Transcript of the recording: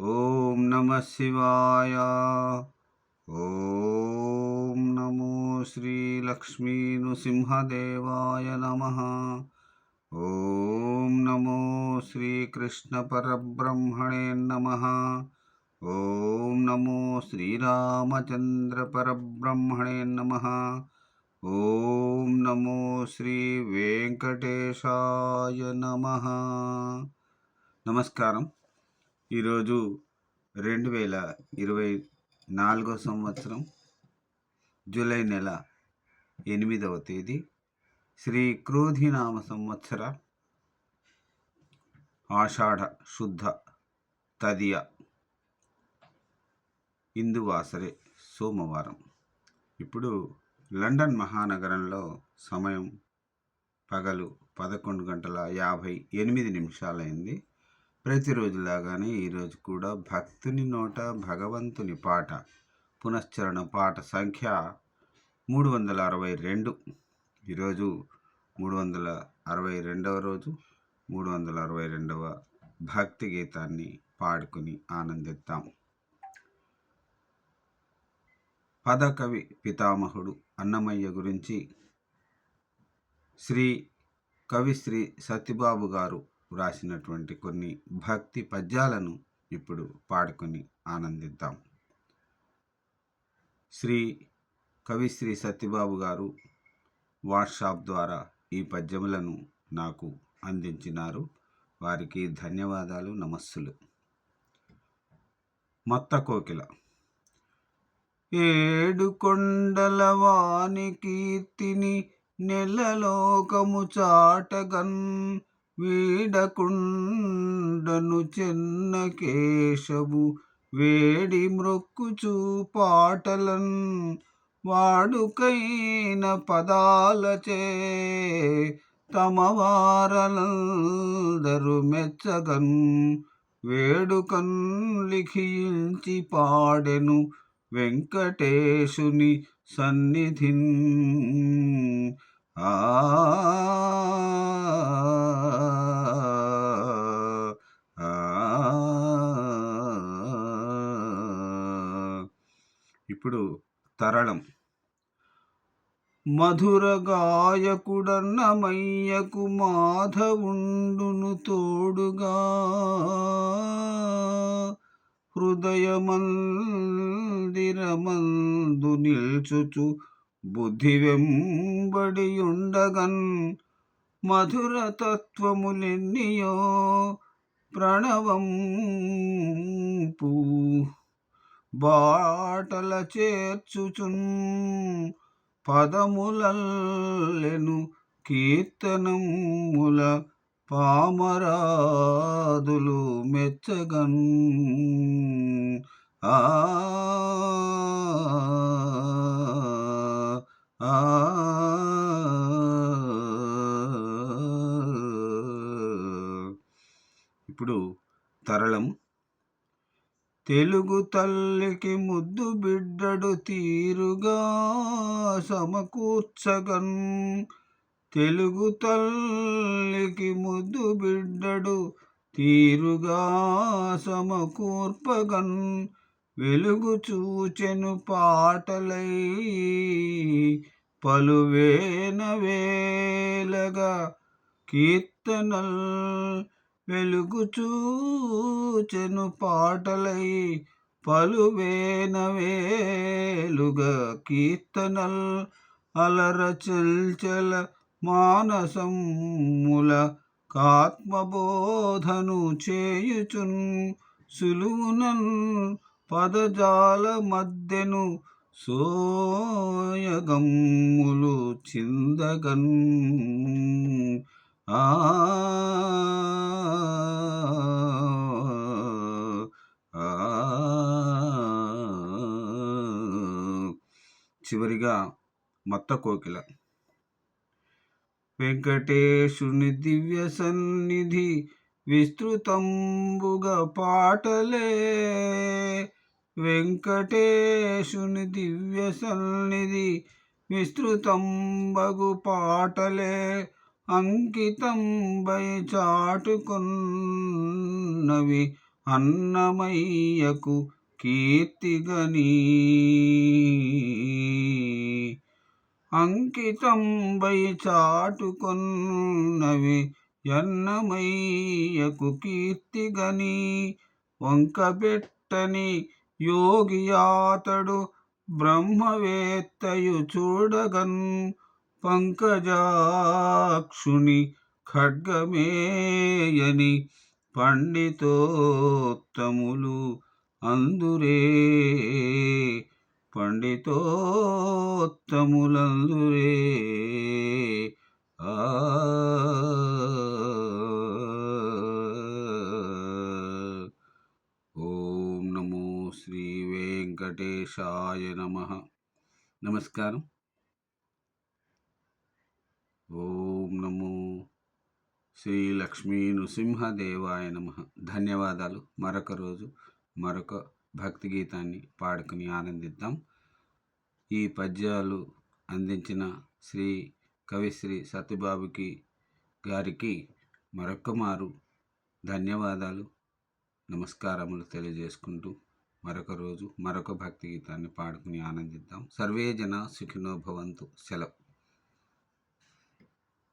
ఓం నమ శివాయ ఓం నమో శ్రీ లక్ష్మీ నృసింహదేవాయ నమ ఓం నమో శ్రీకృష్ణ పరబ్రహ్మణే నమ ఓం నమో శ్రీరామచంద్ర పరబ్రహ్మణే నమ ఓం ఈరోజు రెండు వేల ఇరవై నాలుగో సంవత్సరం జూలై నెల ఎనిమిదవ తేదీ. శ్రీ క్రోధినామ సంవత్సర ఆషాఢ శుద్ధ తదియ ఇందువాసరే సోమవారం. ఇప్పుడు లండన్ మహానగరంలో సమయం పగలు పదకొండు గంటల యాభై ఎనిమిది నిమిషాలైంది. ప్రతిరోజులాగానే ఈరోజు కూడా భక్తుని నోట భగవంతుని పాట పునశ్చరణ పాట సంఖ్య మూడు వందల అరవై రెండు. ఈరోజు మూడు వందల అరవై రెండవ రోజు మూడు వందల అరవై రెండవ భక్తి గీతాన్ని పాడుకుని ఆనందిద్దాం. పదకవి పితామహుడు అన్నమయ్య గురించి శ్రీ కవిశ్రీ సత్యబాబు గారు వ్రాసినటువంటి కొన్ని భక్తి పద్యాలను ఇప్పుడు పాడుకొని ఆనందిద్దాం. శ్రీ కవిశ్రీ సత్యబాబు గారు వాట్సాప్ ద్వారా ఈ పద్యములను నాకు అందించినారు. వారికి ధన్యవాదాలు. నమస్సులు. మొత్త కోకిల. ఏడు కొండల వాని కీర్తిని నెలలోకము చాటగన్ వీడకుండను చెన్న కేశవు వేడి మ్రొక్కుచూ పాటలన్ వాడుకైన పదాలచే తమ వారలందరు మెచ్చగన్ వేడుకన్ లిఖించి పాడెను వెంకటేశుని సన్నిధిన్. ఆ ఇప్పుడు తరళం. మధుర గాయకుడన్నమయ్యకు మాధవుండును తోడుగా. హృదయమందిరమందు నిల్చుచు బుద్ధి వెంబడి ఉండగన్ మధుర తత్వములెన్నియో ప్రణవం బాటల చేర్చుచున్ పదములెను కీర్తనముల పామరాదులు మెచ్చగన్ ఆ ఇప్పుడు తరళం తెలుగు తల్లికి ముద్దు బిడ్డడు తీరుగా సమకూర్చగన్ తెలుగు తల్లికి ముద్దు బిడ్డడు తీరుగా సమకూర్పగన్ వెలుగు చూచెను పాటలై పలువేన వేలగా కీర్తనల్ వెలుగుచూచెను పాటలై పలువేనవేలుగా కీర్తనల్ అలర చల్చల మానసముల కాత్మబోధను చేయుచున్ సులువునన్ పదజాల మధ్యను సోయగమ్ములు చిందగన్. ఆ చివరిగా మత్త కోకిల. వెంకటేశుని దివ్య సన్నిధి విస్తృతంబుగా పాటలే. వెంకటేశుని దివ్య సన్నిధి విస్తృతంబగు పాటలే. అంకితం బై చాటుకున్నవి అన్నమయ్యకు కీర్తిగని. అంకితంబై చాటుకొన్నవి ఎన్నమయ్యకు కీర్తిగని. వంకబెట్టని యోగియాతడు బ్రహ్మవేత్తయు చూడగన్ పంకజాక్షుని ఖడ్గమేయని పండితోత్తములు అందురే పండితోత్తములందురే. ఆ. ఓం నమో శ్రీ వెంకటేశాయ నమ. నమస్కారం. ఓం నమో శ్రీ లక్ష్మీ నృసింహదేవాయ నమ. ధన్యవాదాలు. మరొక రోజు మరొక భక్తి గీతాన్ని పాడుకుని ఆనందిద్దాం. ఈ పద్యాలు అందించిన శ్రీ కవిశ్రీ సత్యబాబుకి గారికి మరొక మారు ధన్యవాదాలు. నమస్కారములు తెలియజేసుకుంటూ మరొక రోజు మరొక భక్తి గీతాన్ని పాడుకుని ఆనందిద్దాం. సర్వే జన సుఖినో భవంతు. సెలవు.